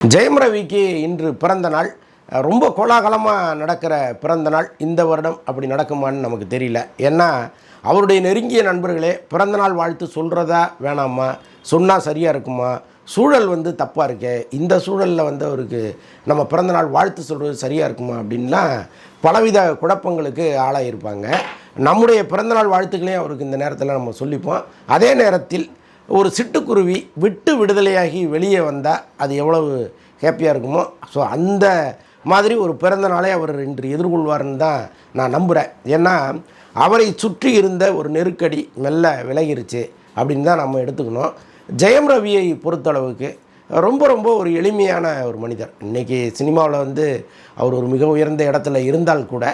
ஜெயம் ரவிக்கு இன்று பிறந்த நாள். ரொம்ப கோலாகலமாக நடக்கிற பிறந்த நாள். இந்த வருடம் அப்படி நடக்குமான்னு நமக்கு தெரியல. ஏன்னா அவருடைய நெருங்கிய நண்பர்களே பிறந்தநாள் வாழ்த்து சொல்கிறதா வேணாமா? சொன்னால் சரியாக இருக்குமா? சூழல் வந்து தப்பாக இருக்கே. இந்த சூழலில் வந்து அவருக்கு நம்ம பிறந்தநாள் வாழ்த்து சொல்கிறது சரியாக இருக்குமா அப்படின்லாம் பலவித குழப்பங்களுக்கு ஆளாயிருப்பாங்க. நம்முடைய பிறந்தநாள் வாழ்த்துக்களையும் அவருக்கு இந்த நேரத்தில் நம்ம சொல்லிப்போம். அதே நேரத்தில் ஒரு சிட்டுக்குருவி விட்டு விடுதலையாகி வெளியே வந்தால் அது எவ்வளவு ஹாப்பியாக இருக்குமோ? ஸோ அந்த மாதிரி ஒரு பிறந்த நாளே அவர் இன்று எதிர்கொள்வார்னு தான் நான் நம்புகிறேன் ஏன்னா அவரை சுற்றி இருந்த ஒரு நெருக்கடி மெல்ல விலகிருச்சு அப்படின்னு தான் நம்ம எடுத்துக்கணும். ஜெயம் ரவியை பொறுத்தளவுக்கு ரொம்ப ரொம்ப ஒரு எளிமையான ஒரு மனிதர். இன்றைக்கி சினிமாவில் வந்து அவர் ஒரு மிக உயர்ந்த இடத்துல இருந்தால் கூட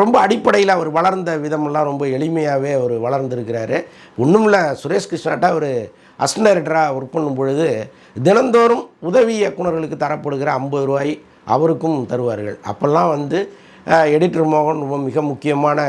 ரொம்ப அடிப்படையில் அவர் வளர்ந்த விதமெல்லாம் ரொம்ப எளிமையாகவே அவர் வளர்ந்துருக்கிறாரு. ஒன்றும் இல்லை சுரேஷ் கிருஷ்ணாட்டா அவர் அசிஸ்டன்ட் டைரக்டராக ஒர்க் பண்ணும் பொழுது தினந்தோறும் உதவி இயக்குனர்களுக்கு தரப்படுகிற ஐம்பது ரூபாய் அவருக்கும் தருவார்கள். அப்போல்லாம் வந்து எடிட்டர் மோகன் ரொம்ப மிக முக்கியமான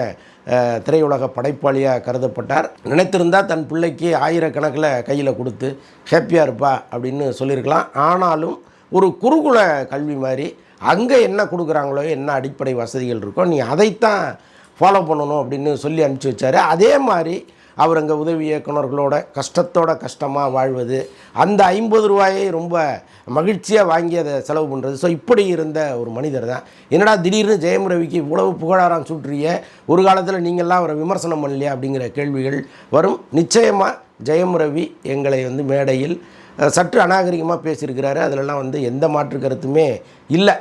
திரையுலக படைப்பாளியாக கருதப்பட்டார். நினைத்திருந்தால் தன் பிள்ளைக்கு ஆயிரக்கணக்கில் கையில் கொடுத்து ஹாப்பியாக இருப்பா அப்படின்னு சொல்லியிருக்கலாம். ஆனாலும் ஒரு குருகுல கல்வி மாதிரி அங்கே என்ன கொடுக்குறாங்களோ என்ன அடிப்படை வசதிகள் இருக்கோ நீ அதைத்தான் ஃபாலோ பண்ணணும் அப்படின்னு சொல்லி அனுப்பிச்சி வச்சார். அதே மாதிரி அவர் அங்கே உதவி இயக்குனர்களோட கஷ்டத்தோட கஷ்டமாக வாழ்வது அந்த ஐம்பது ரூபாயை ரொம்ப மகிழ்ச்சியாக வாங்கி அதை செலவு பண்ணுறது ஸோ இப்படி இருந்த ஒரு மனிதர் தான். என்னடா திடீர்னு ஜெயம் ரவிக்கு இவ்வளவு புகழாரம் சுற்றிய ஒரு காலத்தில் நீங்கள்லாம் அவரை விமர்சனம் பண்ணலையா? அப்படிங்கிற கேள்விகள் வரும். நிச்சயமாக ஜெயம் ரவி எங்களை வந்து மேடையில் சற்று அநாகரிகமாக பேசியிருக்கிறாரு. அதிலெல்லாம் வந்து எந்த மாற்று கருத்துமே இல்லை.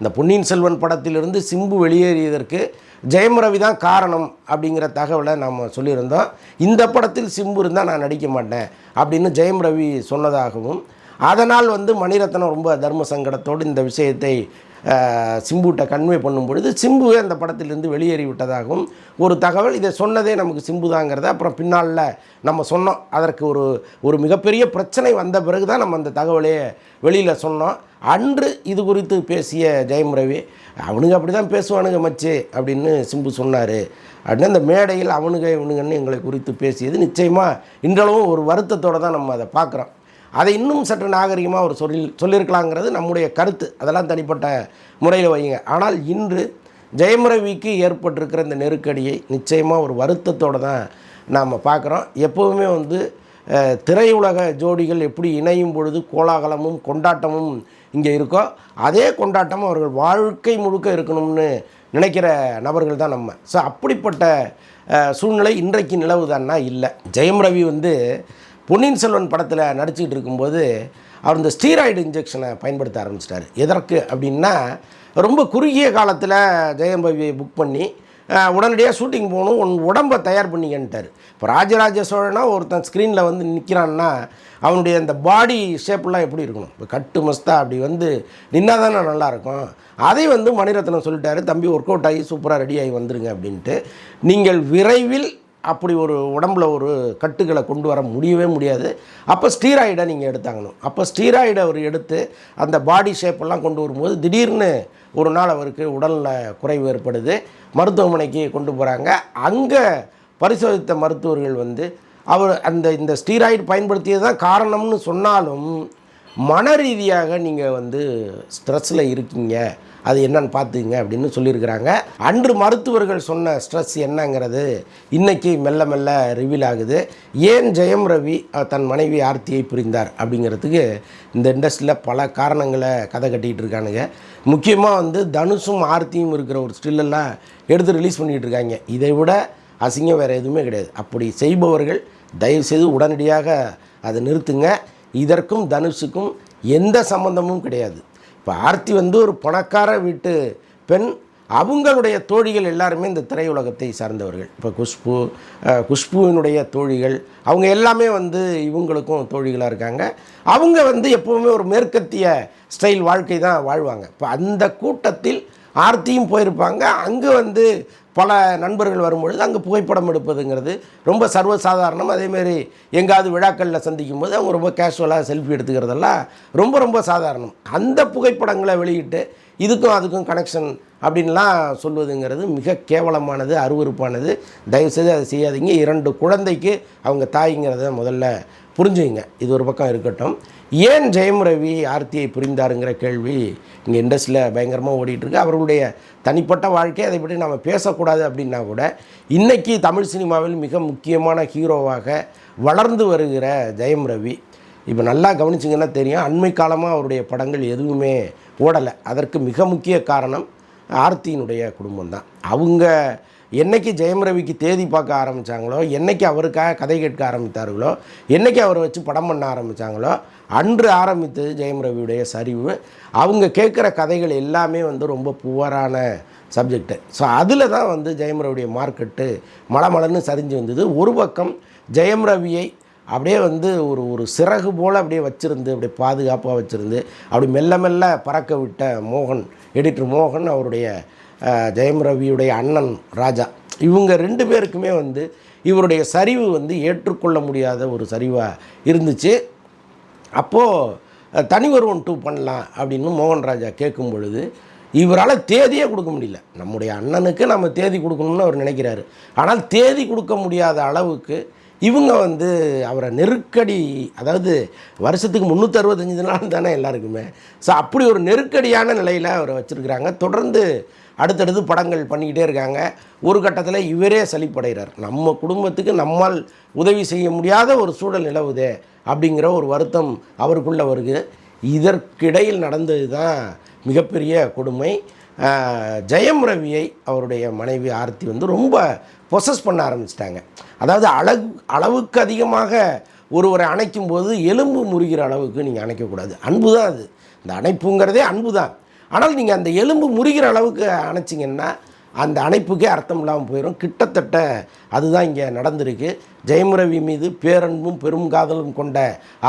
இந்த பொன்னியின் செல்வன் படத்திலிருந்து சிம்பு வெளியேறியதற்கு ஜெயம் ரவி தான் காரணம் அப்படிங்கிற தகவலை நாம் சொல்லியிருந்தோம். இந்த படத்தில் சிம்பு இருந்தால் நான் நடிக்க மாட்டேன் அப்படின்னு ஜெயம் ரவி சொன்னதாகவும் அதனால் வந்து மணிரத்னம் ரொம்ப தர்ம சங்கடத்தோடு இந்த விஷயத்தை சிம்புட்ட சிம்புகிட்ட கன்வே பண்ணும் பொழுது சிம்புவே அந்த படத்திலிருந்து வெளியேறி விட்டதாகவும் ஒரு தகவல் இதை சொன்னதே நமக்கு சிம்பு தாங்கிறத அப்புறம் பின்னால் நம்ம சொன்னோம். அதற்கு ஒரு ஒரு மிகப்பெரிய பிரச்சனை வந்த பிறகு தான் நம்ம அந்த தகவலையே வெளியில் சொன்னோம். அன்று இது குறித்து பேசிய ஜெயம் ரவி அவனுங்க அப்படி தான் பேசுவானுங்க மச்சு அப்படின்னு சிம்பு சொன்னார். அப்படின்னு அந்த மேடையில் அவனுங்க இவனுங்கன்னு எங்களை குறித்து பேசியது. நிச்சயமாக இன்றளவும் ஒரு வருத்தத்தோடு தான் நம்ம அதை பார்க்குறோம். அதை இன்னும் சற்று நாகரிகமாக ஒரு சொல்லி சொல்லியிருக்கலாங்கிறது நம்முடைய கருத்து. அதெல்லாம் தனிப்பட்ட முறையில் வைங்க ஆனால் இன்று ஜெயம் ரவிக்கு ஏற்பட்டிருக்கிற இந்த நெருக்கடியை நிச்சயமாக ஒரு வருத்தத்தோடு தான் நாம் பார்க்குறோம். எப்போவுமே வந்து திரையுலக ஜோடிகள் எப்படி இணையும் பொழுது கோலாகலமும் கொண்டாட்டமும் இங்கே இருக்கோ அதே கொண்டாட்டம் அவர்கள் வாழ்க்கை முழுக்க இருக்கணும்னு நினைக்கிற நபர்கள் தான் நம்ம. ஸோ அப்படிப்பட்ட சூழ்நிலை இன்றைக்கு நிலவுதான்னா இல்லை. ஜெயம் ரவி வந்து பொன்னியின் செல்வன் படத்தில் நடிச்சுக்கிட்டு இருக்கும்போது அவர் இந்த ஸ்டீராய்டு இன்ஜெக்ஷனை பயன்படுத்த ஆரம்பிச்சிட்டார். எதற்கு அப்படின்னா ரொம்ப குறுகிய காலத்தில் ஜெயம் ரவியை புக் பண்ணி உடனடியாக ஷூட்டிங் போகணும் உன் உடம்பை தயார் பண்ணிக்கன்ட்டார். இப்போ ராஜராஜ சோழனா ஒருத்தன் ஸ்க்ரீனில் வந்து நிற்கிறான்னா அவனுடைய அந்த பாடி ஷேப்லாம் எப்படி இருக்கணும்? இப்போ கட்டு மஸ்தா அப்படி வந்து நின்னா தானே நல்லாயிருக்கும் அதை வந்து மணிரத்னம் சொல்லிட்டாரு தம்பி ஒர்க் அவுட் ஆகி சூப்பராக ரெடி ஆகி வந்துருங்க அப்படின்ட்டு. நீங்கள் விரைவில் அப்படி ஒரு உடம்புல ஒரு கட்டுகளை கொண்டு வர முடியவே முடியாது. அப்போ ஸ்டீராய்டை நீங்கள் எடுத்தாங்கணும். அப்போ ஸ்டீராய்டை அவர் எடுத்து அந்த பாடி ஷேப்பெல்லாம் கொண்டு வரும்போது திடீர்னு ஒரு நாள் அவருக்கு உடலில் குறைவு ஏற்படுது. மருத்துவமனைக்கு கொண்டு போகிறாங்க அங்கே பரிசோதித்த மருத்துவர்கள் வந்து அவர் அந்த இந்த ஸ்டீராய்டு பயன்படுத்தியது தான் காரணம்னு சொன்னாலும் மன ரீதியாக நீங்கள் வந்து ஸ்ட்ரெஸ்ஸில் இருக்கீங்க. அது என்னன்னு பார்த்துங்க அப்படின்னு சொல்லியிருக்கிறாங்க. அன்று மருத்துவர்கள் சொன்ன ஸ்ட்ரெஸ் என்னங்கிறது இன்றைக்கி மெல்ல மெல்ல ரிவீல் ஆகுது. ஏன் ஜெயம் ரவி தன் மனைவி ஆர்த்தியை புரிந்தார் அப்படிங்கிறதுக்கு இந்த இண்டஸ்ட்ரியில் பல காரணங்களை கதை கட்டிகிட்டு இருக்கானுங்க. முக்கியமாக வந்து தனுஷும் ஆர்த்தியும் இருக்கிற ஒரு ஸ்டில்லெல்லாம் எடுத்து ரிலீஸ் பண்ணிகிட்டு இருக்காங்க. இதை விட அசிங்கம் வேறு எதுவுமே கிடையாது. அப்படி செய்பவர்கள் தயவுசெய்து உடனடியாக அதை நிறுத்துங்க. இதற்கும் தனுஷுக்கும் எந்த சம்பந்தமும் கிடையாது. இப்போ ஆர்த்தி வந்து ஒரு பணக்கார வீட்டு பெண். அவங்களுடைய தோழிகள் எல்லாருமே இந்த திரையுலகத்தை சார்ந்தவர்கள். இப்போ குஷ்பு குஷ்புவினுடைய தோழிகள் அவங்க எல்லாமே வந்து இவங்களுக்கும் தோழிகளாக இருக்காங்க. அவங்க வந்து எப்போவுமே ஒரு மேற்கத்திய ஸ்டைல் வாழ்க்கை தான் வாழ்வாங்க. இப்போ அந்த கூட்டத்தில் ஆர்த்தியும் போயிருப்பாங்க. அங்கே வந்து பல நண்பர்கள் வரும்பொழுது அங்கே புகைப்படம் எடுப்பதுங்கிறது ரொம்ப சர்வசாதாரணம். அதேமாரி எங்காவது விழாக்களில் சந்திக்கும் போது அவங்க ரொம்ப கேஷுவலாக செல்ஃபி எடுத்துக்கிறதெல்லாம் ரொம்ப ரொம்ப சாதாரணம். அந்த புகைப்படங்களை வெளியிட்டு இதுக்கும் அதுக்கும் கனெக்ஷன் அப்படின்லாம் சொல்வதுங்கிறது மிக கேவலமானது அருவருப்பானது. தயவுசெய்து அதை செய்யாதீங்க. இரண்டு குழந்தைக்கு அவங்க தாய்ங்கிறத முதல்ல புரிஞ்சுங்க இது ஒரு பக்கம் இருக்கட்டும். ஏன் ஜெயம் ரவி ஆர்த்தியை புரிந்தாருங்கிற கேள்வி இங்கே இண்டஸ்ட்ரியில் பயங்கரமாக ஓடிட்டுருக்கு அவர்களுடைய தனிப்பட்ட வாழ்க்கை அதை பற்றி நம்ம பேசக்கூடாது அப்படின்னா கூட இன்றைக்கி தமிழ் சினிமாவில் மிக முக்கியமான ஹீரோவாக வளர்ந்து வருகிற ஜெயம் ரவி இப்போ நல்லா கவனிச்சிங்கன்னா தெரியும் அண்மை காலமாக அவருடைய படங்கள் எதுவுமே ஓடலை. அதற்கு மிக முக்கிய காரணம் ஆர்த்தியினுடைய குடும்பம் தான் அவங்க என்னைக்கு ஜெயம் ரவிக்கு தேதி பார்க்க ஆரம்பித்தாங்களோ என்னைக்கு அவருக்காக கதை கேட்க ஆரம்பித்தார்களோ என்னைக்கு அவரை வச்சு படம் பண்ண ஆரம்பித்தாங்களோ அன்று ஆரம்பித்தது ஜெயம் ரவியுடைய சரிவு. அவங்க கேட்குற கதைகள் எல்லாமே வந்து ரொம்ப புவரான சப்ஜெக்டு. ஸோ அதில் தான் வந்து ஜெயம் ரவியுடைய மார்க்கெட்டு மலமலன்னு சரிஞ்சு வந்தது. ஒரு பக்கம் ஜெயம் ரவியை அப்படியே வந்து ஒரு ஒரு சிறகு போல் அப்படியே வச்சுருந்து அப்படியே பாதுகாப்பாக வச்சுருந்து அப்படி மெல்ல மெல்ல பறக்க விட்ட மோகன் எடிட்டர் மோகன் அவருடைய ஜெயம் ரவியுடைய அண்ணன் ராஜா. இவங்க ரெண்டு பேருக்குமே வந்து இவருடைய சரிவு வந்து ஏற்றுக்கொள்ள முடியாத ஒரு சரிவாக இருந்துச்சு. அப்போது தனி ஒருவன் டூ பண்ணலாம் அப்படின்னு மோகன் ராஜா கேட்கும் பொழுது இவரால் தேதியே கொடுக்க முடியல. நம்முடைய அண்ணனுக்கு நம்ம தேதி கொடுக்கணும்னு அவர் நினைக்கிறாரு. ஆனால் தேதி கொடுக்க முடியாத அளவுக்கு இவங்க வந்து அவரை நெருக்கடி அதாவது வருஷத்துக்கு முந்நூற்றறுபத்தஞ்சு நாள் தானே எல்லாருக்குமே. ஸோ அப்படி ஒரு நெருக்கடியான நிலையில் அவரை வச்சுருக்கிறாங்க. தொடர்ந்து அடுத்தடுத்து படங்கள் பண்ணிக்கிட்டே இருக்காங்க. ஒரு கட்டத்தில் இவரே சலிப்படைகிறார் நம்ம குடும்பத்துக்கு நம்மால் உதவி செய்ய முடியாத ஒரு சூழல் நிலவுதே அப்படிங்கிற ஒரு வருத்தம் அவருக்குள்ளே வருது. இதற்கிடையில் நடந்தது தான் மிகப்பெரிய கொடுமை. ஜெயம் ரவியை அவருடைய மனைவி ஆர்த்தி வந்து ரொம்ப பொசஸ் பண்ண ஆரம்பிச்சிட்டாங்க. அதாவது அளவு அளவுக்கு அதிகமாக ஒருவரை அணைக்கும் போது எலும்பு முறிகிற அளவுக்கு நீங்கள் அணைக்கக்கூடாது. அன்பு தான் அது. இந்த அணைப்புங்கிறதே அன்பு தான் ஆனால் நீங்கள் அந்த எலும்பு முறிகிற அளவுக்கு அணைச்சிங்கன்னா அந்த அணைப்புக்கே அர்த்தம் இல்லாமல் போயிடும் கிட்டத்தட்ட அதுதான் இங்கே நடந்திருக்கு. ஜெயமுரவி மீது பேரன்பும் பெரும் காதலும் கொண்ட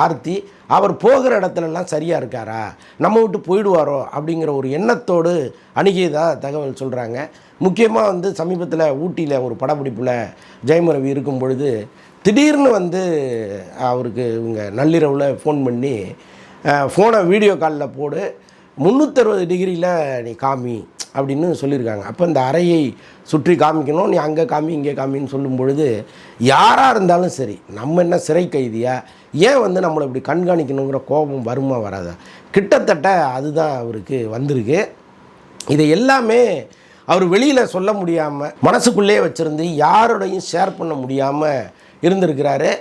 ஆர்த்தி அவர் போகிற இடத்துலலாம் சரியாக இருக்காரா? நம்ம விட்டு போயிடுவாரோ? அப்படிங்கிற ஒரு எண்ணத்தோடு அணுகியதா தகவல் சொல்கிறாங்க முக்கியமாக வந்து சமீபத்தில் ஊட்டியில் ஒரு படப்பிடிப்பில் ஜெயமுரவி இருக்கும் பொழுது திடீர்னு வந்து அவருக்கு இவங்க நள்ளிரவில் ஃபோன் பண்ணி ஃபோனை வீடியோ காலில் போடு முந்நூற்றறுபது டிகிரியில் நீ காமி அப்படின்னு சொல்லியிருக்காங்க. அப்போ இந்த அறையை சுற்றி காமிக்கணும் நீ அங்கே காமி இங்கே காமின்னு சொல்லும் பொழுது யாராக இருந்தாலும் சரி நம்ம என்ன சிறை கைதியா? ஏன் வந்து நம்மளை இப்படி கண்காணிக்கணுங்கிற கோபம் வருமா வராதா? கிட்டத்தட்ட அதுதான் அவருக்கு வந்திருக்கு. இதை எல்லாமே அவர் வெளியில் சொல்ல முடியாமல் மனசுக்குள்ளே வச்சுருந்து யாரோடையும் ஷேர் பண்ண முடியாமல் இருந்திருக்கிறாரு.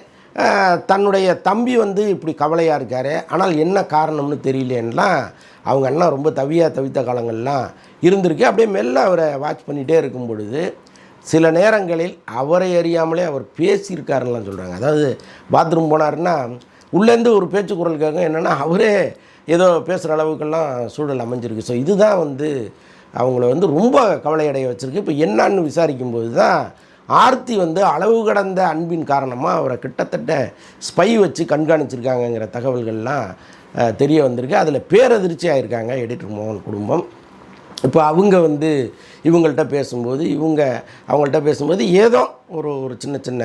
தன்னுடைய தம்பி வந்து இப்படி கவலையாக இருக்கார். ஆனால் என்ன காரணம்னு தெரியலேன்னுலாம் அவங்க அண்ணா ரொம்ப தவியாக தவித்த காலங்கள்லாம் இருந்திருக்கு. அப்படியே மெல்ல அவரை வாட்ச் பண்ணிகிட்டே இருக்கும் பொழுது சில நேரங்களில் அவரை அறியாமலே அவர் பேசியிருக்காருலாம் சொல்கிறாங்க அதாவது பாத்ரூம் போனாருன்னா உள்ளேருந்து ஒரு பேச்சு குரல் கேட்கும். என்னென்னா அவரே ஏதோ பேசுகிற அளவுக்கெல்லாம் சூழல் அமைஞ்சிருக்கு. ஸோ இதுதான் வந்து அவங்கள வந்து ரொம்ப கவலையடைய வச்சுருக்கு. இப்போ என்னான்னு விசாரிக்கும்போது தான் ஆர்த்தி வந்து அளவு கடந்த அன்பின் காரணமாக அவரை கிட்டத்தட்ட ஸ்பை வச்சு கண்காணிச்சிருக்காங்கங்கிற தகவல்கள்லாம் தெரிய வந்திருக்கு. அதில் பேரதிர்ச்சி ஆகியிருக்காங்க எடிட்டர் மோகன் குடும்பம். இப்போ அவங்க வந்து இவங்கள்ட்ட பேசும்போது இவங்க அவங்கள்ட்ட பேசும்போது ஏதோ ஒரு ஒரு சின்ன சின்ன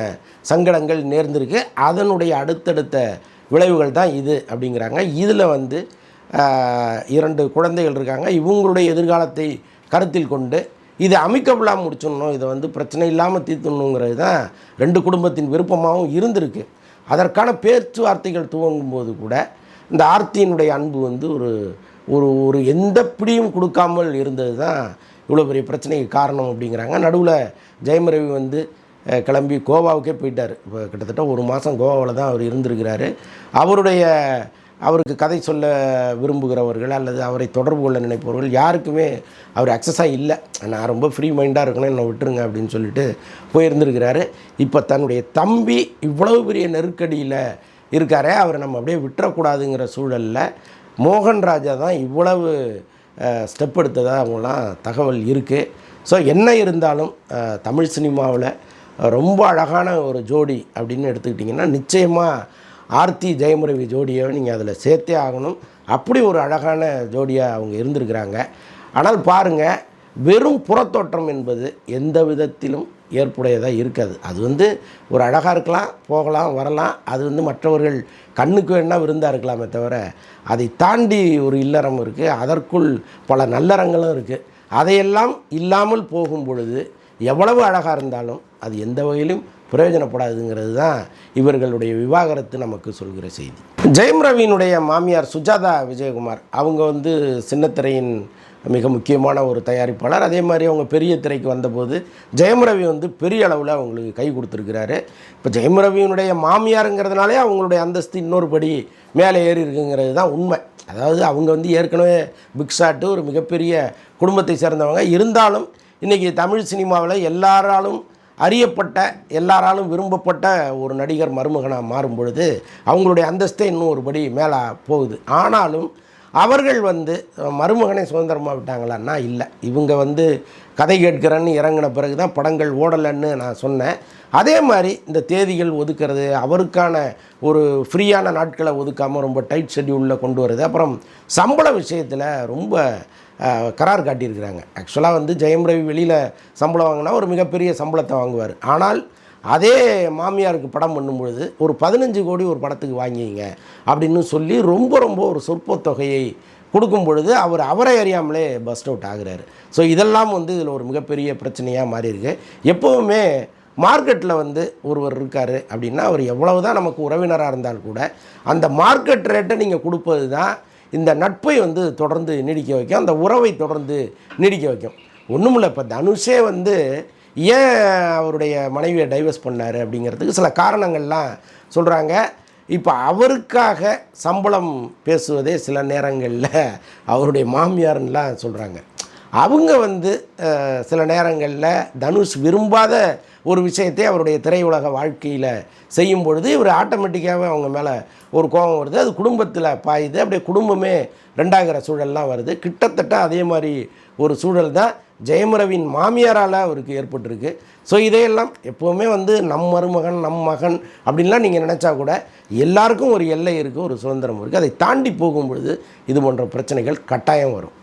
சங்கடங்கள் நேர்ந்திருக்கு. அதனுடைய அடுத்தடுத்த விளைவுகள் தான் இது அப்படிங்கிறாங்க. இதில் வந்து இரண்டு குழந்தைகள் இருக்காங்க. இவங்களுடைய எதிர்காலத்தை கருத்தில் கொண்டு இதை அமைக்கபுளாக முடிச்சிடணும் இதை வந்து பிரச்சனை இல்லாமல் தீர்த்துணுங்கிறது தான் ரெண்டு குடும்பத்தின் விருப்பமாகவும் இருந்திருக்கு. அதற்கான பேச்சுவார்த்தைகள் துவங்கும் போது கூட இந்த ஆர்த்தியினுடைய அன்பு வந்து ஒரு ஒரு ஒரு எந்த பிடியும் கொடுக்காமல் இருந்தது தான் இவ்வளோ பெரிய பிரச்சனைக்கு காரணம் அப்படிங்கிறாங்க. நடுவில் ஜெயம் ரவி வந்து கிளம்பி கோவாவுக்கே போயிட்டார். இப்போ கிட்டத்தட்ட ஒரு மாதம் கோவாவில் தான் அவர் இருந்திருக்கிறாரு. அவருடைய அவருக்கு கதை சொல்ல விரும்புகிறவர்கள் அல்லது அவரை தொடர்பு கொள்ள நினைப்பவர்கள் யாருக்குமே அவர் அக்சஸாக இல்லை. நான் ரொம்ப ஃப்ரீ மைண்டாக இருக்கணும் என்னை விட்டுருங்க அப்படின்னு சொல்லிட்டு போயிருந்திருக்கிறாரு. இப்போ தன்னுடைய தம்பி இவ்வளவு பெரிய நெருக்கடியில் இருக்காரே அவரை நம்ம அப்படியே விட்டுறக்கூடாதுங்கிற சூழலில் மோகன் ராஜா தான் இவ்வளவு ஸ்டெப் எடுத்ததாக அவங்களாம் தகவல் இருக்குது ஸோ என்ன இருந்தாலும் தமிழ் சினிமாவில் ரொம்ப அழகான ஒரு ஜோடி அப்படின்னு எடுத்துக்கிட்டிங்கன்னா நிச்சயமாக ஆர்த்தி ஜெயமுரவி ஜோடியை நீங்கள் அதில் சேர்த்தே ஆகணும். அப்படி ஒரு அழகான ஜோடியாக அவங்க இருந்திருக்கிறாங்க. ஆனால் பாருங்கள் வெறும் புறத்தோற்றம் என்பது எந்த விதத்திலும் ஏற்புடையதாக இருக்காது. அது வந்து ஒரு அழகாக இருக்கலாம் போகலாம் வரலாம். அது வந்து மற்றவர்கள் கண்ணுக்கு வேணால் விருந்தாக இருக்கலாமே தவிர அதை தாண்டி ஒரு இல்லறம் இருக்குது அதற்குள் பல நல்லறங்களும் இருக்குது அதையெல்லாம் இல்லாமல் போகும் பொழுது எவ்வளவு அழகாக இருந்தாலும் அது எந்த வகையிலும் பிரயோஜனப்படாதுங்கிறது தான் இவர்களுடைய விவாகரத்து நமக்கு சொல்கிற செய்தி. ஜெயம் ரவியினுடைய மாமியார் சுஜாதா விஜயகுமார் அவங்க வந்து சின்னத்திரையின் மிக முக்கியமான ஒரு தயாரிப்பாளர். அதே மாதிரி அவங்க பெரிய திரைக்கு வந்தபோது ஜெயம் ரவி வந்து பெரிய அளவில் அவங்களுக்கு கை கொடுத்துருக்கிறாரு. இப்போ ஜெயம் ரவியினுடைய மாமியாருங்கிறதுனாலே அவங்களுடைய அந்தஸ்து இன்னொரு படி மேலே ஏறி இருக்குங்கிறது தான் உண்மை. அதாவது அவங்க வந்து ஏற்கனவே பிக் ஷாட்டு ஒரு மிகப்பெரிய குடும்பத்தை சேர்ந்தவங்க. இருந்தாலும் இன்றைக்கி தமிழ் சினிமாவில் எல்லாராலும் அறியப்பட்ட எல்லாராலும் விரும்பப்பட்ட ஒரு நடிகர் மருமகனாக மாறும் பொழுது அவங்களுடைய அந்தஸ்தே இன்னும் ஒரு படி மேலே போகுது. ஆனாலும் அவர்கள் வந்து மருமகனை சுதந்திரமாக விட்டாங்களான்னா இல்லை. இவங்க வந்து கதை கேட்கிறேன்னு இறங்கின பிறகு தான் படங்கள் ஓடலைன்னு நான் சொன்னேன். அதே மாதிரி இந்த தேதிகள் ஒதுக்கிறது அவருக்கான ஒரு ஃப்ரீயான நாட்களை ஒதுக்காமல் ரொம்ப டைட் ஷெட்யூலில் கொண்டு வருது அப்புறம் சம்பள விஷயத்தில் ரொம்ப கரார் காட்டியிருக்கிறாங்க. ஆக்சுவலாக வந்து ஜெயம் ரவி வெளியில் சம்பளம் வாங்கினா ஒரு மிகப்பெரிய சம்பளத்தை வாங்குவார். ஆனால் அதே மாமியாருக்கு படம் பண்ணும்பொழுது ஒரு பதினஞ்சு கோடி ஒரு படத்துக்கு வாங்கிங்க அப்படின்னு சொல்லி ரொம்ப ரொம்ப ஒரு சொற்ப தொகையை கொடுக்கும் பொழுது அவர் அவரை அறியாமலே பஸ்ட் அவுட் ஆகுறாரு. ஸோ இதெல்லாம் வந்து இதில் ஒரு மிகப்பெரிய பிரச்சனையாக மாறி இருக்கு எப்போவுமே மார்க்கெட்டில் வந்து ஒருவர் இருக்கார் அப்படின்னா அவர் எவ்வளவு தான் நமக்கு உறவினராக இருந்தால் கூட அந்த மார்க்கெட் ரேட்டை நீங்கள் கொடுப்பது தான் இந்த நட்பை வந்து தொடர்ந்து நீடிக்க வைக்கும் அந்த உறவை தொடர்ந்து நீடிக்க வைக்கும். ஒன்றுமில்ல இப்போ தனுஷே வந்து ஏன் அவருடைய மனைவியை டைவர்ஸ் பண்ணார் அப்படிங்கிறதுக்கு சில காரணங்கள்லாம் சொல்கிறாங்க இப்போ அவருக்காக சம்பளம் பேசுவதே சில நேரங்களில் அவருடைய மாமியார்லாம் சொல்கிறாங்க அவங்க வந்து சில நேரங்களில் தனுஷ் விரும்பாத ஒரு விஷயத்தை அவருடைய திரையுலக வாழ்க்கையில் செய்யும் பொழுது இவர் ஆட்டோமேட்டிக்காகவே அவங்க மேலே ஒரு கோபம் வருது. அது குடும்பத்தில் பாயுது. அப்படியே குடும்பமே ரெண்டாகிற சூழல்லாம் வருது. கிட்டத்தட்ட அதே மாதிரி ஒரு சூழல் தான் ஜெயமரவின் மாமியாரால் அவருக்கு ஏற்பட்டிருக்கு. ஸோ இதையெல்லாம் எப்போவுமே வந்து நம் மருமகன் நம் மகன் அப்படின்லாம் நீங்கள் நினச்சா கூட எல்லாருக்கும் ஒரு எல்லை இருக்குது ஒரு சுதந்திரம் இருக்குது அதை தாண்டி போகும் பொழுது இது போன்ற பிரச்சனைகள் கட்டாயம் வரும்.